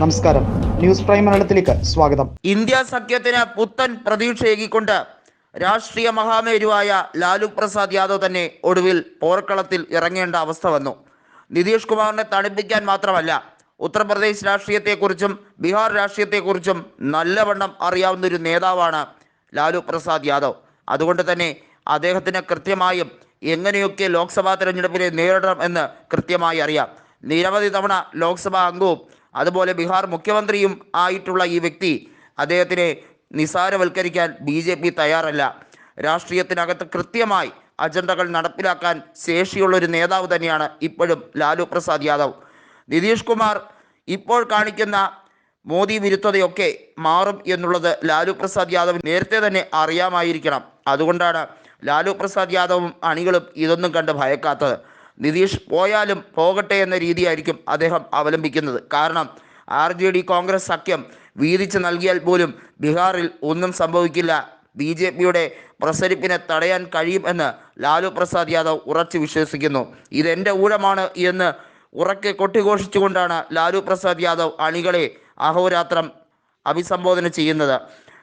നമസ്കാരം. News prime മലയാളത്തിലേക്ക് സ്വാഗതം. ഇന്ത്യ സഖ്യത്തിന് പുത്തൻ പ്രതീക്ഷയേകിക്കൊണ്ട് രാഷ്ട്രീയ മഹാമേരുവായ ലാലു പ്രസാദ് യാദവ് തന്നെ ഒടുവിൽ പോർക്കളത്തിൽ ഇറങ്ങേണ്ട അവസ്ഥ വന്നു. നിതീഷ് കുമാറിനെ തണുപ്പിക്കാൻ മാത്രമല്ല ഉത്തർപ്രദേശ് രാഷ്ട്രീയത്തെക്കുറിച്ചും ബീഹാർ രാഷ്ട്രീയത്തെക്കുറിച്ചും നല്ലവണ്ണം അറിയാവുന്ന ഒരു നേതാവാണ് ലാലു പ്രസാദ് യാദവ്. അതുകൊണ്ട് തന്നെ അദ്ദേഹത്തിന് കൃത്യമായും എങ്ങനെയൊക്കെ ലോക്സഭാ തെരഞ്ഞെടുപ്പിനെ നേരിടണം എന്ന് കൃത്യമായി അറിയാം. നിരവധി തവണ ലോക്സഭാ അംഗവും അതുപോലെ ബീഹാർ മുഖ്യമന്ത്രിയും ആയിട്ടുള്ള ഈ വ്യക്തി അദ്ദേഹത്തിനെ നിസാരവൽക്കരിക്കാൻ ബി ജെ പി തയ്യാറല്ല. രാഷ്ട്രീയത്തിനകത്ത് കൃത്യമായി അജണ്ടകൾ നടപ്പിലാക്കാൻ ശേഷിയുള്ള ഒരു നേതാവ് തന്നെയാണ് ഇപ്പോഴും ലാലു പ്രസാദ് യാദവ്. നിതീഷ് കുമാർ ഇപ്പോൾ കാണിക്കുന്ന മോദി വിരുദ്ധതയൊക്കെ മാറും എന്നുള്ളത് ലാലു പ്രസാദ് യാദവ് നേരത്തെ തന്നെ അറിയാമായിരിക്കണം. അതുകൊണ്ടാണ് ലാലു പ്രസാദ് യാദവും അണികളും ഇതൊന്നും കണ്ട് ഭയക്കാത്തത്. നിതീഷ് പോയാലും പോകട്ടെ എന്ന രീതിയായിരിക്കും അദ്ദേഹം അവലംബിക്കുന്നത്. കാരണം ആർ ജെ ഡി കോൺഗ്രസ് സഖ്യം വീതിച്ച് നൽകിയാൽ പോലും ബീഹാറിൽ ഒന്നും സംഭവിക്കില്ല. ബി ജെ പിയുടെ പ്രസരിപ്പിനെ തടയാൻ കഴിയും എന്ന് ലാലു പ്രസാദ് യാദവ് ഉറച്ചു വിശ്വസിക്കുന്നു. ഇതെന്റെ ഊഴമാണ് എന്ന് ഉറക്കെ കൊട്ടിഘോഷിച്ചുകൊണ്ടാണ് ലാലു പ്രസാദ് യാദവ് അണികളെ അഹോരാത്രം അഭിസംബോധന ചെയ്യുന്നത്.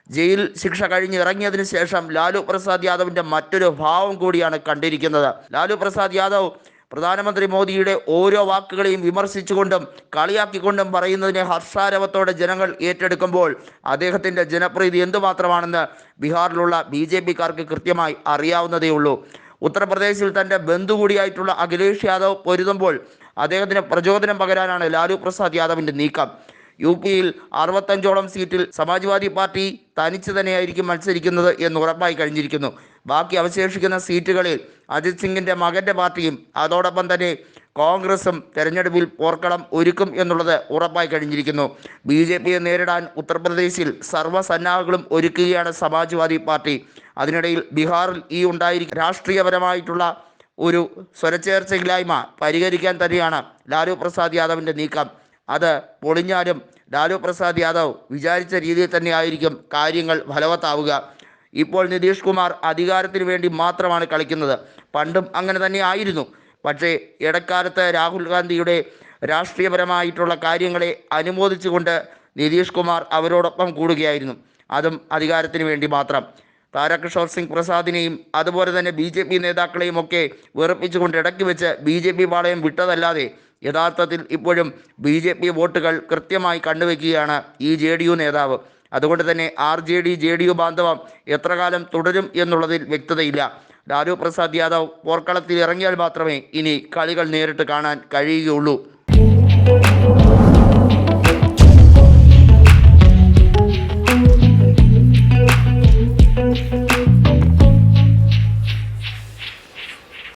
ജയിൽ ശിക്ഷ കഴിഞ്ഞ് ഇറങ്ങിയതിന് ശേഷം ലാലു പ്രസാദ് യാദവിന്റെ മറ്റൊരു ഭാവം കൂടിയാണ് കണ്ടിരിക്കുന്നത്. ലാലു പ്രസാദ് യാദവ് പ്രധാനമന്ത്രി മോദിയുടെ ഓരോ വാക്കുകളെയും വിമർശിച്ചുകൊണ്ടും കളിയാക്കിക്കൊണ്ടും പറയുന്നതിനെ ഹർഷാരവത്തോടെ ജനങ്ങൾ ഏറ്റെടുക്കുമ്പോൾ അദ്ദേഹത്തിന്റെ ജനപ്രീതി എന്തുമാത്രമാണെന്ന് ബീഹാറിലുള്ള ബി ജെ പിക്കാർക്ക് കൃത്യമായി അറിയാവുന്നതേയുള്ളൂ ഉത്തർപ്രദേശിൽ തന്റെ ബന്ധു കൂടിയായിട്ടുള്ള അഖിലേഷ് യാദവ് പൊരുതുമ്പോൾ അദ്ദേഹത്തിന് പ്രചോദനം പകരാനാണ് ലാലു പ്രസാദ് യാദവിന്റെ നീക്കം. യു പിയിൽ അറുപത്തഞ്ചോളം സീറ്റിൽ സമാജ്വാദി പാർട്ടി തനിച്ച് തന്നെയായിരിക്കും മത്സരിക്കുന്നത് എന്ന് ഉറപ്പായി കഴിഞ്ഞിരിക്കുന്നു. ബാക്കി അവശേഷിക്കുന്ന സീറ്റുകളിൽ അജിത് സിംഗിന്റെ മകന്റെ പാർട്ടിയും അതോടൊപ്പം തന്നെ കോൺഗ്രസും തെരഞ്ഞെടുപ്പിൽ പോർക്കളം ഒരുക്കും എന്നുള്ളത് ഉറപ്പായി കഴിഞ്ഞിരിക്കുന്നു. ബി ജെ പിയെ നേരിടാൻ ഉത്തർപ്രദേശിൽ സർവസന്നാഹങ്ങളും ഒരുക്കുകയാണ് സമാജ്വാദി പാർട്ടി. അതിനിടയിൽ ബീഹാറിൽ ഈ ഉണ്ടായിരിക്കും രാഷ്ട്രീയപരമായിട്ടുള്ള ഒരു സ്വരച്ചേർച്ചയില്ലായ്മ പരിഹരിക്കാൻ തന്നെയാണ് ലാലു പ്രസാദ് യാദവിന്റെ നീക്കം. അത് പൊളിഞ്ഞാലും ലാലു പ്രസാദ് യാദവ് വിചാരിച്ച രീതിയിൽ തന്നെ ആയിരിക്കും കാര്യങ്ങൾ ഫലവത്താവുക. ഇപ്പോൾ നിതീഷ് കുമാർ അധികാരത്തിന് വേണ്ടി മാത്രമാണ് കളിക്കുന്നത്. പണ്ടും അങ്ങനെ തന്നെ ആയിരുന്നു. പക്ഷേ ഇടക്കാലത്ത് രാഹുൽ ഗാന്ധിയുടെ രാഷ്ട്രീയപരമായിട്ടുള്ള കാര്യങ്ങളെ അനുമോദിച്ചുകൊണ്ട് നിതീഷ് കുമാർ അവരോടൊപ്പം കൂടുകയായിരുന്നു. അതും അധികാരത്തിന് വേണ്ടി മാത്രം. താരകിഷോർ സിംഗ് പ്രസാദിനെയും അതുപോലെ തന്നെ ബി ജെ പി നേതാക്കളെയും ഒക്കെ വെറുപ്പിച്ചുകൊണ്ട് ഇടയ്ക്ക് വെച്ച് ബി ജെ പി പാളയം വിട്ടതല്ലാതെ യഥാർത്ഥത്തിൽ ഇപ്പോഴും ബി ജെ പി വോട്ടുകൾ കൃത്യമായി കണ്ടുവെക്കുകയാണ് ഈ ജെ ഡി യു നേതാവ്. അതുകൊണ്ട് തന്നെ R J D J D U ബാന്ധവം എത്ര കാലം തുടരും എന്നുള്ളതിൽ വ്യക്തതയില്ല. ലാലു പ്രസാദ് യാദവ് പോർക്കളത്തിൽ ഇറങ്ങിയാൽ മാത്രമേ ഇനി കളികൾ നേരിട്ട് കാണാൻ കഴിയുകയുള്ളൂ.